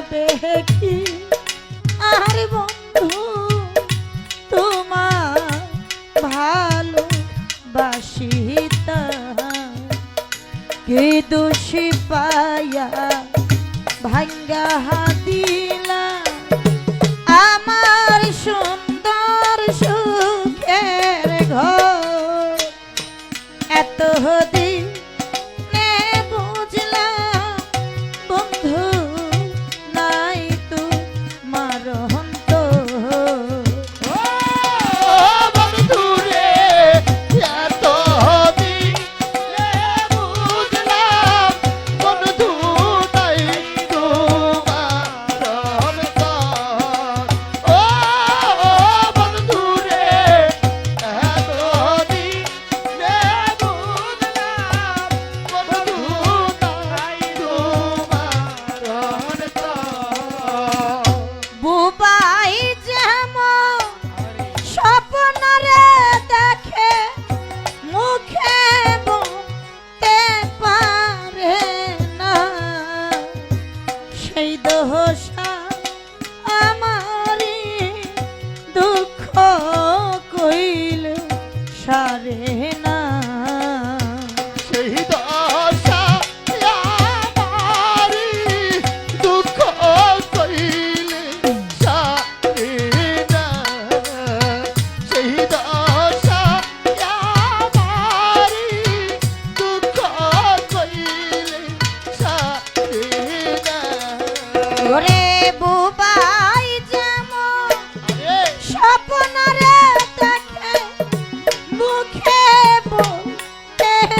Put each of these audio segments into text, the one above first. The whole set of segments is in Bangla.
যাবে আর বন্ধু তোমার ভালো বাসিতা কি দোষী পায়া ভাঙ্গা Uh-huh.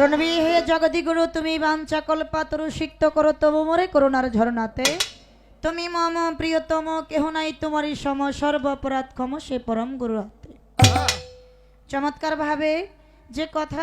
প্রণবী হে জগদিগুরু তুমি বাঞ্চাকল্পা তরু সিক্ত করো তবু মরে করুণার ঝরনাতে। তুমি মম প্রিয়তম কেহ নাই তোমারই সম সর্বপরাধ ক্ষম সে পরম গুরু চমৎকার ভাবে যে কথা